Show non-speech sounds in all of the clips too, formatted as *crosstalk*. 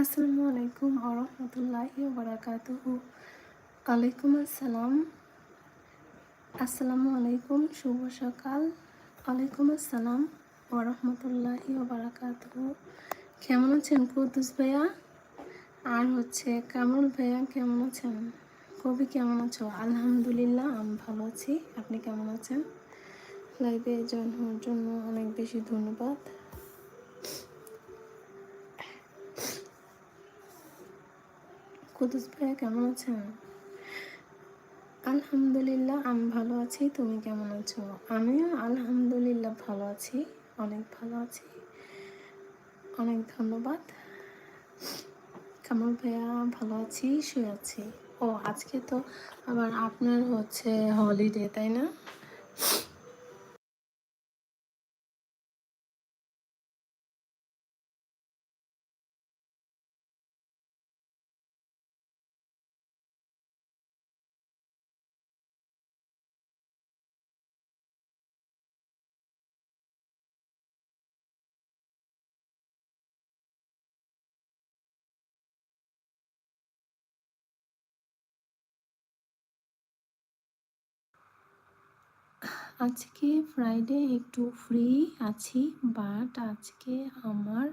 আসসালামু আলাইকুম আরহামতুল্লাহি বারাকাতুহু। আলাইকুম আসসালাম। আসসালামু আলাইকুম, শুভ সকাল। ওয়ালাইকুম আসসালাম ওরহমতুল্লাহি বারাকাতুহু। কেমন আছেন কুদ্দুস ভাইয়া? আর হচ্ছে কামরুল ভাইয়া, কেমন আছেন? কবি কেমন আছো? আলহামদুলিল্লাহ, আমি ভালো আছি। আপনি কেমন আছেন? লাইভে জয়েন হওয়ার জন্য অনেক বেশি ধন্যবাদ। কুদুস ভাইয়া কেমন আছেন? আলহামদুলিল্লাহ, আমি ভালো আছি। তুমি কেমন আছো? আমিও আলহামদুলিল্লাহ ভালো আছি, অনেক ভালো আছি। অনেক ধন্যবাদ। কামল ভাইয়া, ভালো আছি, শুয়ে আছি। ও, আজকে তো আবার আপনার হচ্ছে হলিডে তাই না? আজকে ফ্রাইডে একটু ফ্রি আছি বাট আজকে আমার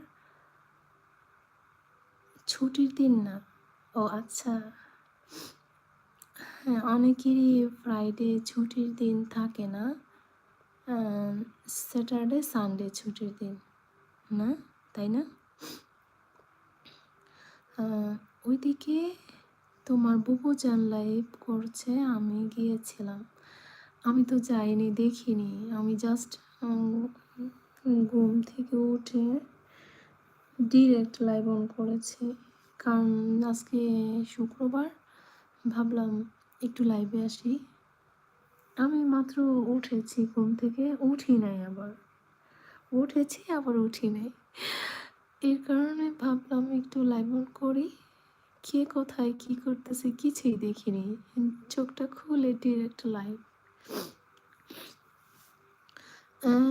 ছুটির দিন না। ও আচ্ছা। হ্যাঁ অনেকেরই ফ্রাইডে ছুটির দিন থাকে না। স্যাটারডে সানডে ছুটির দিন, না? তাই না? ওইদিকে তোমার বুবু জান লাইভ করছে, আমি গিয়েছিলাম। আমি তো যাইনি, দেখিনি। আমি জাস্ট ঘুম থেকে উঠে ডিরেক্ট লাইভ অন করেছি। কারণ আজকে শুক্রবার, ভাবলাম একটু লাইভে আসি। আমি মাত্র উঠেছি ঘুম থেকে, উঠি নাই আবার। উঠেছি, আবার উঠি নাই। এর কারণে ভাবলাম একটু লাইভ অন করি। কে কোথায়, কি করতেছে কিছুই দেখিনি। চোখটা খুলে ডিরেক্ট লাইভ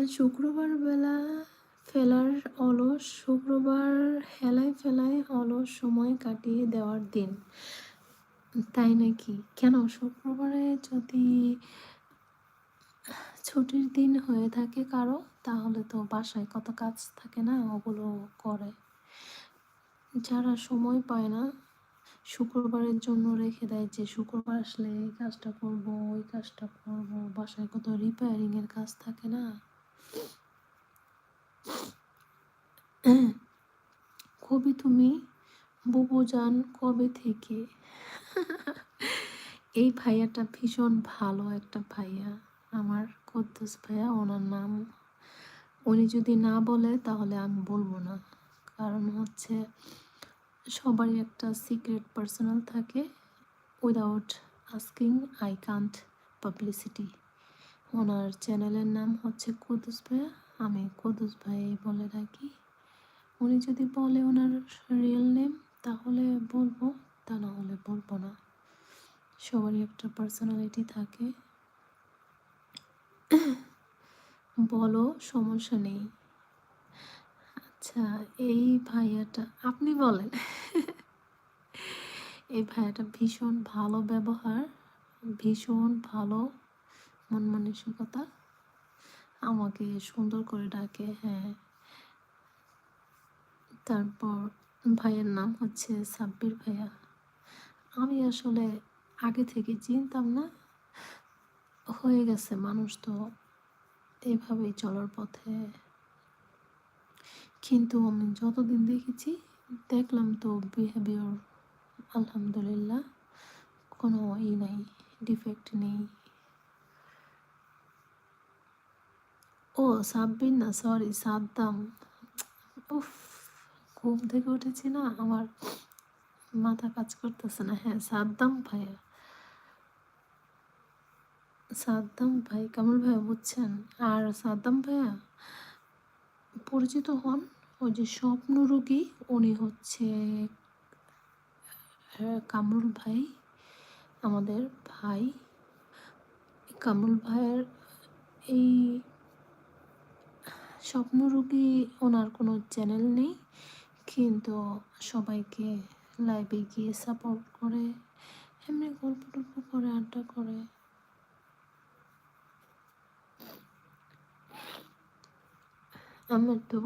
শুক্রবার বেলা ফেলার অলস, শুক্রবার হেলায় ফেলায় অলস সময় কাটিয়ে দেওয়ার দিন। তাই নাকি? কেন? শুক্রবারে যদি ছুটির দিন হয়ে থাকে কারও, তাহলে তো বাসায় কত কাজ থাকে না, ওগুলো করে। যারা সময় পায় না শুক্রবারের জন্য রেখে দেয় যে শুক্রবার আসলে এই কাজটা করব, ওই কাজটা করব, বাসায় কত রিপেয়ারিং এর কাজ থাকে না। কবি তুমি? বুবু যান কবে থেকে? এই ভাইয়াটা ভীষণ ভালো একটা ভাইয়া। আমার কদ্দুস ভাইয়া, ওনার নাম। উনি যদি না বলে তাহলে আমি বলব না। কারণ হচ্ছে সবারই একটা সিক্রেট পার্সোনাল থাকে without asking I can't publicity ওনার চ্যানেলের নাম হচ্ছে কুদুস ভাইয়া, আমি কুদুস ভাই বলে রাখি। উনি যদি বলে ওনার রিয়েল নেম তাহলে বলব, তা না হলে বলব না। সবারই একটা পার্সোনালিটি থাকে। বলো, সমস্যা নেই। আচ্ছা এই ভাইয়াটা, আপনি বলেন। এই ভাইয়াটা ভীষণ ভালো ব্যবহার, ভীষণ ভালো মন মানসিকতা। আমাকে সুন্দর করে ডাকে হ্যাঁ। তারপর ভাইয়ের নাম হচ্ছে সাব্বির ভাইয়া। আমি আসলে আগে থেকে চিনতাম না, হয়ে গেছে মানুষ তো এইভাবেই চলার পথে। কিন্তু আমি যতদিন দেখেছি, দেখলাম তো বিহেভিয়ার আলহামদুলিল্লাহ, কোনো ই নাই ডিফেক্ট নেই। ও, সাব্বির না সরি সাদ্দাম। উফ, ঘুম থেকে উঠেছি না, আমার মাথা কাজ করতেছে না। হ্যাঁ সাদ্দাম ভাইয়া। সাদ্দাম ভাই কামল ভাইয়া বুঝছেন? আর সাদ্দাম ভাইয়া? পরিচিত হন ওই যে স্বপ্ন রোগী, উনি হচ্ছে কামরুল ভাই, আমাদের ভাই। কামরুল ভাইয়ের এই স্বপ্নরোগী ওনার কোনো চ্যানেল নেই, কিন্তু সবাইকে লাইভে গিয়ে সাপোর্ট করে, এমনি গল্প টল্প করে, আড্ডা করে। আমার তো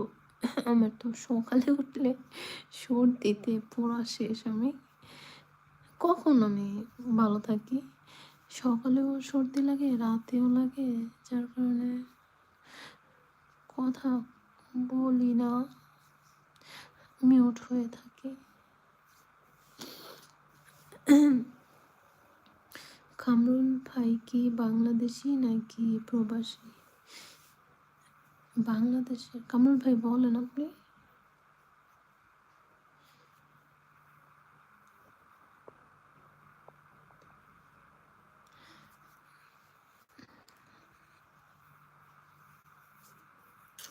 আমার তো সকালে উঠলে সর্দিতে পুরা শেষ আমি। কখন আমি ভালো থাকি? সকালেও সর্দি লাগে, রাতেও লাগে, যার কারণে কথা বলি না। মিউট হয়ে থাকি। কামরুল ভাই কি বাংলাদেশি নাকি প্রবাসী? বাংলাদেশের কামরুল ভাই বলেন আপনি?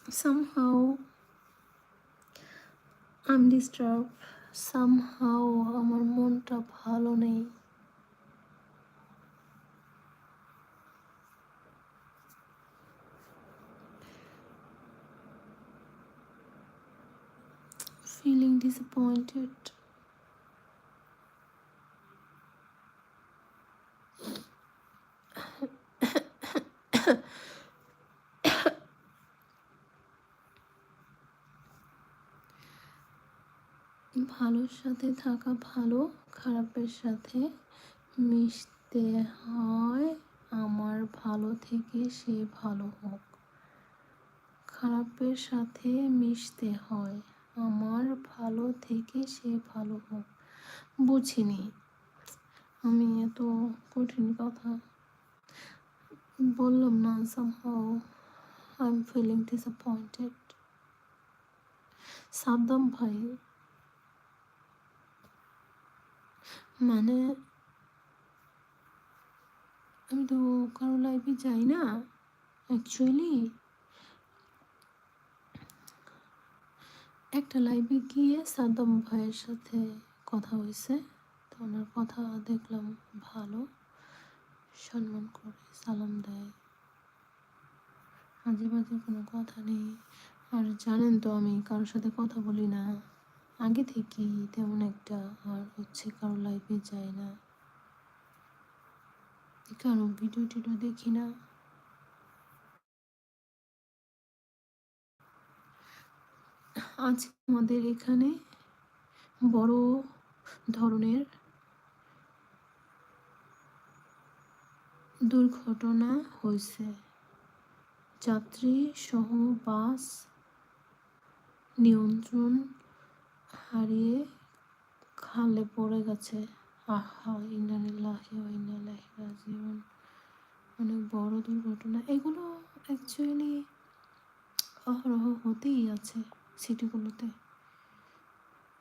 Somehow I'm disturbed. Somehow আমার মনটা ভালো নেই। Feeling disappointed. ভালোর সাথে থাকা ভালো, খারাপের সাথে মিশতে হয়, আমার ভালো থেকে সে ভালো হোক। খারাপের সাথে মিশতে হয়। আমার ভালো থেকে সে ভালো হোক। বুঝিনি। আমি এত কঠিন কথা বললাম না, somehow I'm feeling disappointed Saddam ভাই মানে আমি তো কারও লাইফে যাই না অ্যাকচুয়ালি একটা লাইভে গিয়ে সাদ্দাম ভাইয়ের সাথে কথা হয়েছে। তো ওনার কথা দেখলাম ভালো। সম্মান করে সালাম দেয়। মাঝে মাঝে কোনো কথা নেই। আর জানেন তো আমি কারোর সাথে কথা বলি না। আগে থেকেই তেমন একটা আর হচ্ছে কারও লাইফে যায় না। কারও ভিডিও টিডিও দেখি না। আজ আমাদের এখানে বড় ধরনের দুর্ঘটনা হয়েছে। যাত্রী সহ বাস নিয়ন্ত্রণ হারিয়ে খালে পড়ে গেছে। আহা অনেক বড় দুর্ঘটনা। এগুলো অ্যাকচুয়ালি অহরহ হতেই আছে। সিটিগুলোতে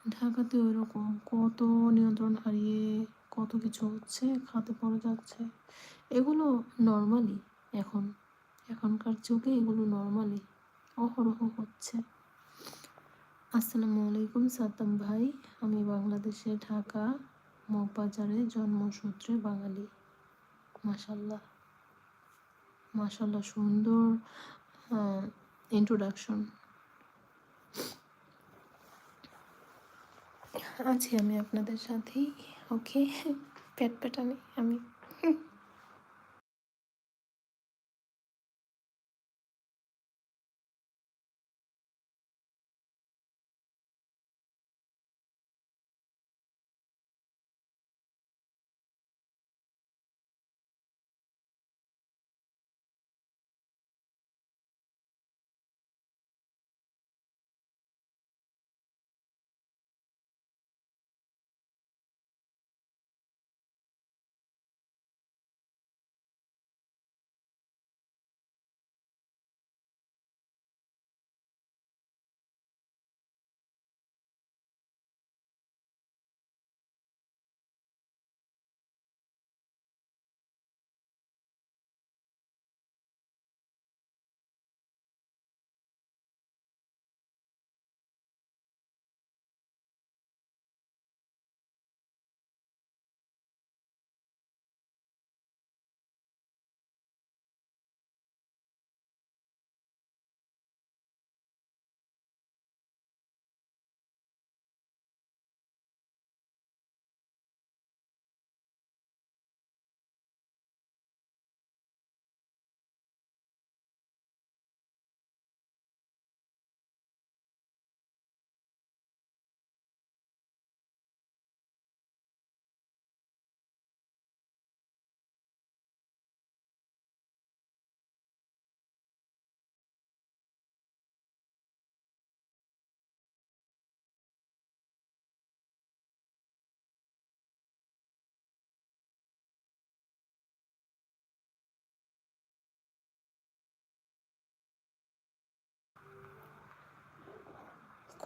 ঢাকাতে ওই রকম কত নিয়ন্ত্রণ হারিয়ে কত কিছু হচ্ছে, খাতে পড়ে যাচ্ছে, এগুলো নর্মালি এখন। এখনকার যুগে এগুলো নর্মালি অহরহ হচ্ছে। আসসালামু আলাইকুম সাদ্দাম ভাই, আমি বাংলাদেশে ঢাকা মগবাজারে জন্মসূত্রে বাঙালি। মাশাল্লাহ মাশাল্লাহ সুন্দর ইন্ট্রোডাকশন আছি আমি আপনাদের সাথেই ওকে পেট পেটানি আমি। *laughs*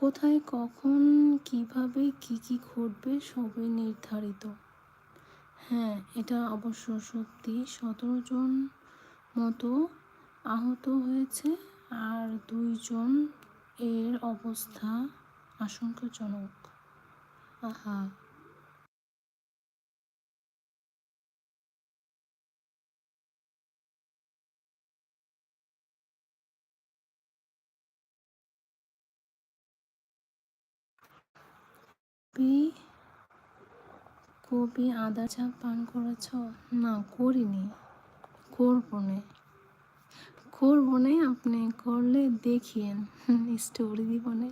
কোথায়, কখন, কীভাবে, কি কি ঘটবে সবই নির্ধারিত। হ্যাঁ এটা অবশ্য সত্যি। সতেরো জন মতো আহত হয়েছে আর দুইজন এর অবস্থা আশঙ্কাজনক। আহা। কবি কবি আদা চা পান করেছ? না, করিনি। করব না। করব না আপনি, করলে দেখিয়েন। স্টোরি দিবনে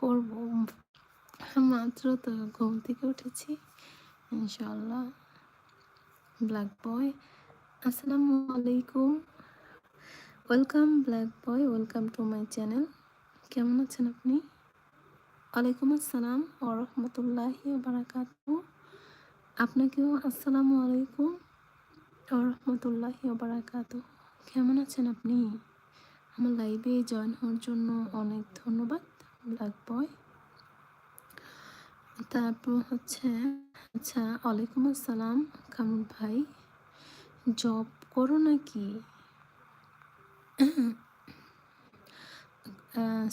করব। মাত্র তো ঘুম থেকে উঠেছি। ইনশাল্লাহ ব্ল্যাক বয়, আসসালামু আলাইকুম। Welcome black boy, welcome to my channel. কেমন আছেন আপনি? ওয়ালাইকুম আসসালাম ওরহমতুল্লাহি বারাকাত আপনাকেও আসসালামু আলাইকুম ওরহমতুল্লাহি বারাকাত কেমন আছেন আপনি? আমার লাইভে জয়েন হওয়ার জন্য অনেক ধন্যবাদ, ব্ল্যাক বয়। তারপর হচ্ছে আচ্ছা ওয়ালাইকুম আসসালাম কামরুল ভাই। জব করো নাকি?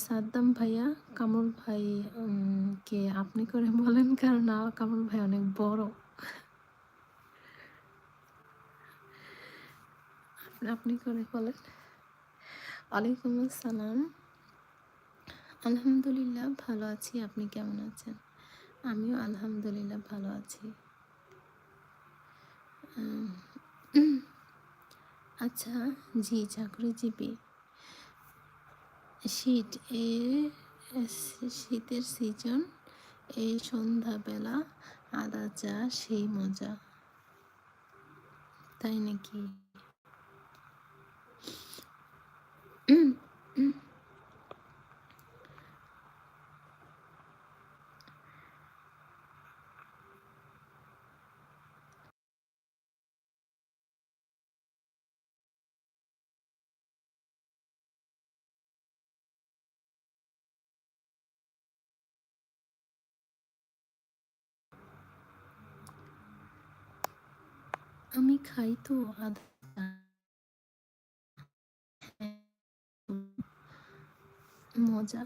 সাদ্দাম ভাইয়া, কামরুল ভাই কে আপনি করে বলেন? কারণ কামরুল ভাই অনেক বড়। আপনি করে বলেন। ওয়ালাইকুম আসসালাম। আলহামদুলিল্লাহ ভালো আছি। আপনি কেমন আছেন? আমিও আলহামদুলিল্লাহ ভালো আছি। আচ্ছা জি, চাকরিজীবী। শীত এ শীতের সিজন এই সন্ধ্যাবেলা আদা চা সেই মজা। তাই নাকি আমি খাই তো মজা।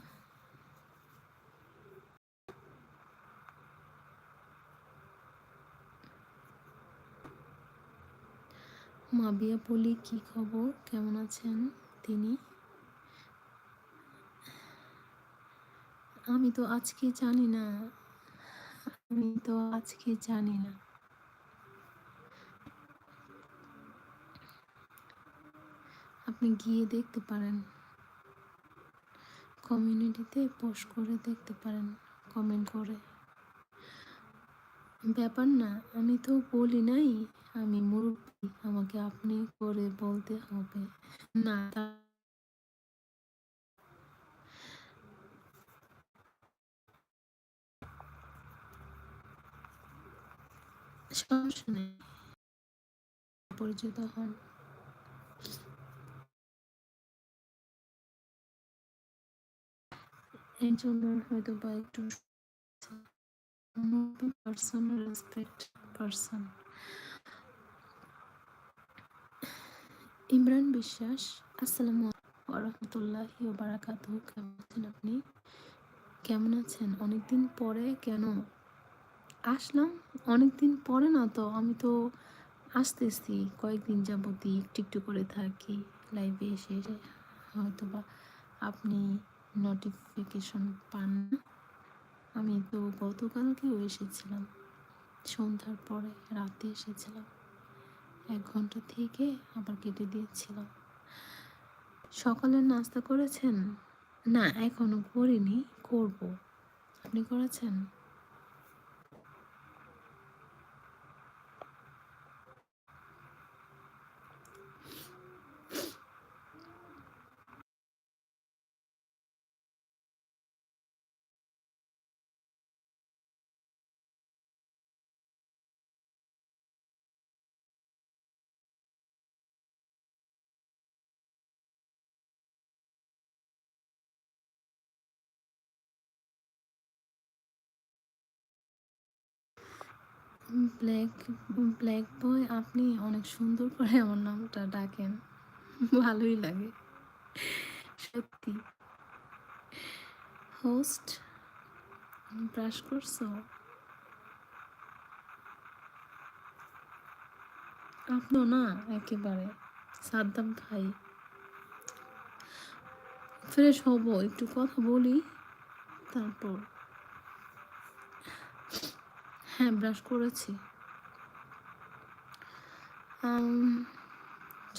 মাবিয়া বলি কি খবর? কেমন আছেন তিনি? আমি তো আজকে জানি না। আমি তো আজকে জানি না। আপনি গিয়ে দেখতে পারেন। কমিউনিটিতে পোস্ট করে দেখতে পারেন, কমেন্ট করে। ব্যাপার না, আমি তো বলি নাই, আমি মুরব্বী, আমাকে আপনি করে বলতে হবে। না সমস্যা নেই। পরিচিত হন। এর জন্য হয়তো বা একটু পার্সন রেসপেক্ট পার্সন ইমরান বিশ্বাস কেমন আছেন আপনি? কেমন আছেন? অনেকদিন পরে কেন? আসলাম। অনেকদিন পরে না তো, আমি তো আসতেছি। কয়েকদিন যাবতই একটু একটু করে থাকি। লাইভে এসে হয়তো বা আপনি নোটিফিকেশন পান না। আমি তো গতকালকেও এসেছিলাম। সন্ধ্যার পরে রাতে এসেছিলাম। এক ঘণ্টা থেকে আবার কেটে দিয়েছিলাম। সকালের নাস্তা করেছেন? না, এখনও করিনি, করব। আপনি করেছেন? ব্ল্যাক ব্ল্যাক বয় আপনি অনেক সুন্দর করে আমার নামটা ডাকেন। ভালোই লাগে। সত্যি। হোস্ট ব্রাশ করছ? আপনিও না, একেবারে। সাদ্দাম ভাই। ফ্রেশ হব, একটু কথা বলি, তারপর। হ্যাঁ ব্রাশ করেছি।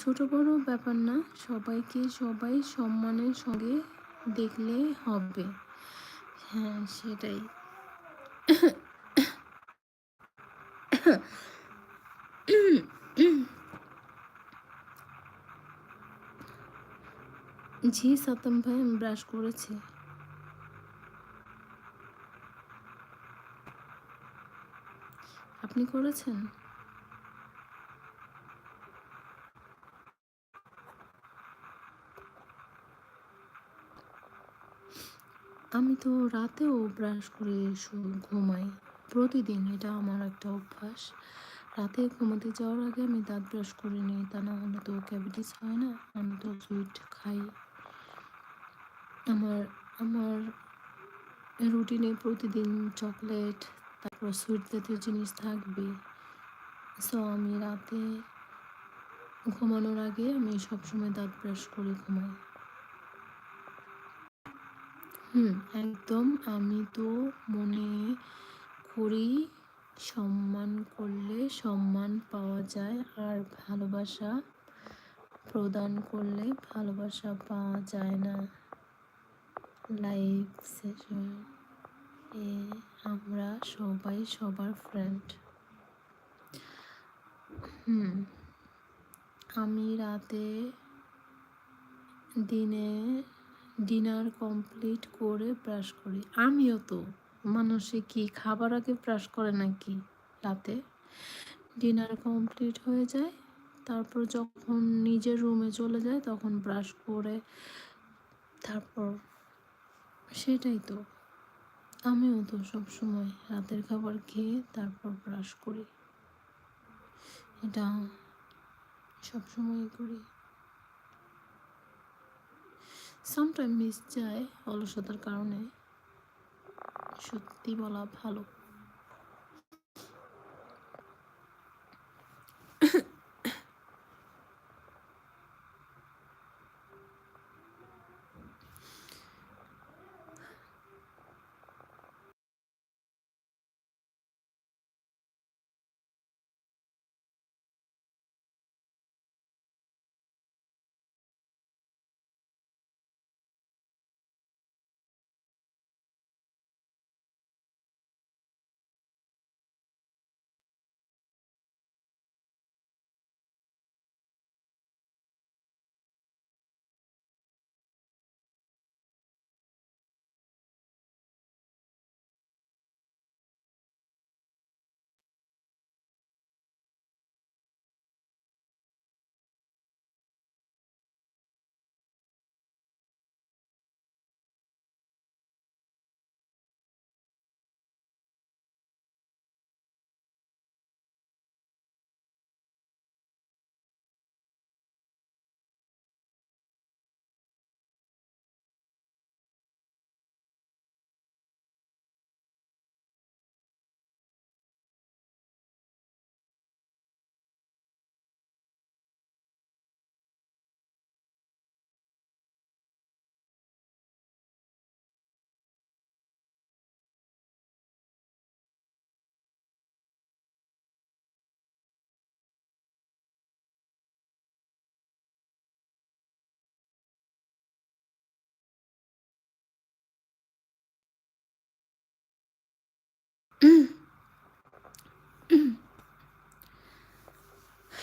ছোট বড় ব্যাপার না, সবাইকে সবাই সম্মানের সঙ্গে দেখলে হবে। হ্যাঁ সেটাই। জি, সাতম ভাই, আমি ব্রাশ করেছি। আপনি করেছেন? আমি তো রাতেও ব্রাশ করে ঘুমাই। প্রতিদিন এটা আমার একটা অভ্যাস। রাতে ঘুমাতে যাওয়ার আগে আমি দাঁত ব্রাশ করে নিই, তা না হলে তো ক্যাভিটিস হয় না, আমি তো সুইট খাই। আমার আমার রুটিনে প্রতিদিন চকলেট সুইট জাতীয় জিনিস থাকবে। সো আমি রাতে ঘুমানোর আগে আমি সবসময় দাঁত ব্রাশ করে ঘুমাই। হুম, একদম আমি তো মনে করি সম্মান করলে সম্মান পাওয়া যায় আর ভালোবাসা প্রদান করলে ভালোবাসা পাওয়া যায় না। লাইফ সেশন আমরা সবাই সবার ফ্রেন্ড হুম, আমি রাতে দিনে ডিনার কমপ্লিট করে ব্রাশ করি। আমিও তো। মানুষে কি খাবার আগে ব্রাশ করে নাকি রাতে? ডিনার কমপ্লিট হয়ে যায়, তারপর যখন নিজের রুমে চলে যায় তখন ব্রাশ করে, তারপর সেটাই তো। আমিও তো সব সময় রাতের খাবার খেয়ে তারপর ব্রাশ করি। এটা সব সময় করি। সামটাইম মিস যায় অলসতার কারণে। সত্যি বলা ভালো।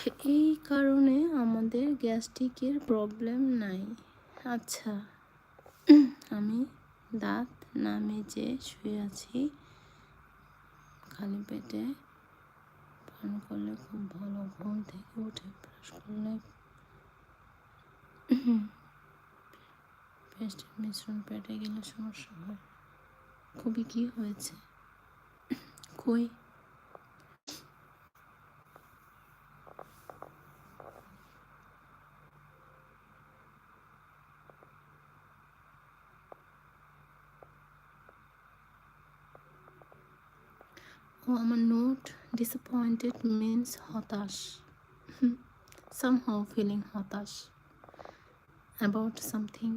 এই কারণে আমাদের গ্যাস্ট্রিকের প্রবলেম নাই। আচ্ছা। আমি দাঁত না মেজে শুয়ে আছি। খালি পেটে পান করলে খুব ভালো, ঘুম থেকে উঠে ব্রাশ করলে পেস্টের মিশ্রণ পেটে গেলে সমস্যা হয়। খুবই কি হয়েছে? কই ও আমার নোট ডিসঅ্যাপয়েন্টেড মিনস হতাশ। *laughs* Somehow feeling হতাশ about something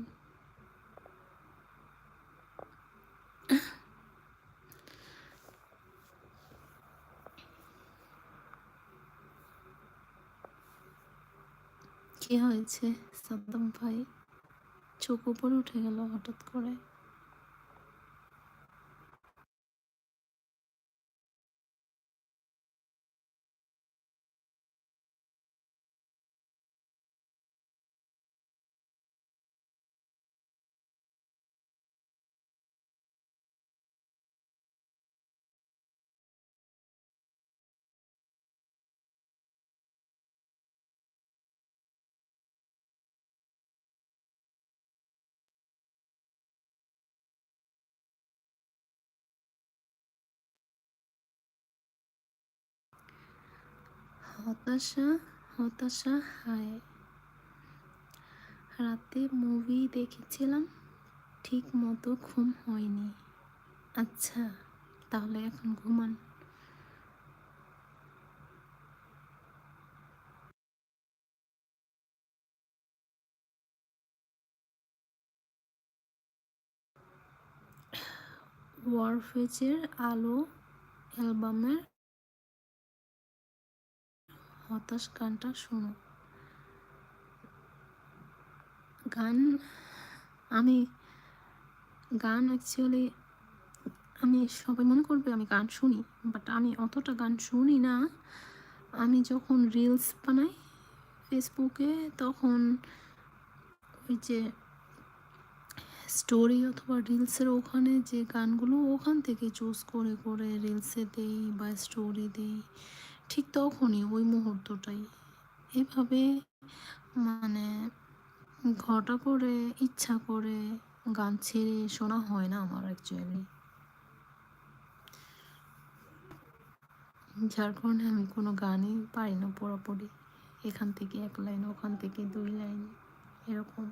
*laughs* কি হয়েছে? সাদ্দাম ভাই, চোখ উপরে উঠে গেল হঠাৎ করে। হতাশা হতাশা, হায়। রাতে মুভি দেখেছিলাম, ঠিক মতো ঘুম হয়নি। আচ্ছা তাহলে এখন ঘুমান। ওয়ারফেজের আলো অ্যালবামের হতাশ গানটা শোনো। গান, আমি, গান অ্যাকচুয়ালি আমি সবাই মনে করবে আমি গান শুনি বাট আমি অতটা গান শুনি না। আমি যখন রিলস বানাই ফেসবুকে তখন ওই যে স্টোরি অথবা রিলসের ওখানে যে গানগুলো ওখান থেকে চুজ করে করে রিলসে দেই বা স্টোরি দেই। ঠিক তখনই ওই মুহূর্তটাই। এভাবে মানে ঘটা করে, ইচ্ছা করে গান ছেড়ে শোনা হয় না আমার অ্যাকচুয়ালি যার কারণে আমি কোনো গানই পারি না পুরোপুরি। এখান থেকে এক লাইন, ওখান থেকে দুই লাইন, এরকম।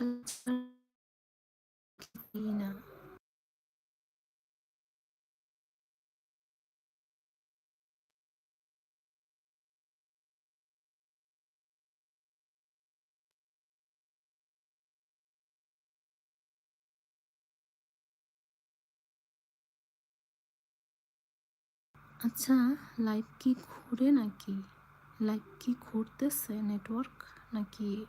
না আচ্ছা লাইভ কি ঘুরে নাকি? লাইভ কি ঘুরতেছে নেটওয়ার্ক নাকি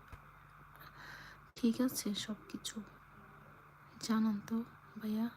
ঠিক আছে সব কিছু জানান তো ভাইয়া।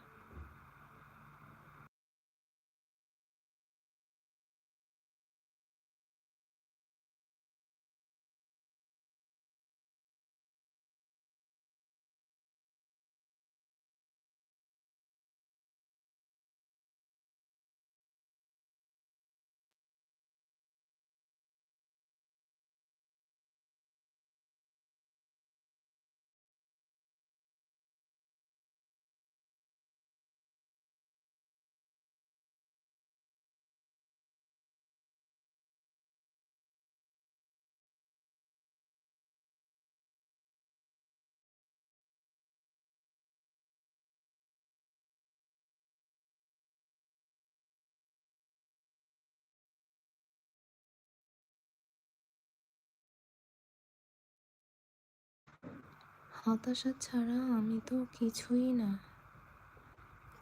হতাশা ছাড়া আমি তো কিছুই না।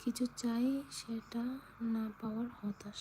কিছু চাই সেটা না পাওয়ার হতাশা।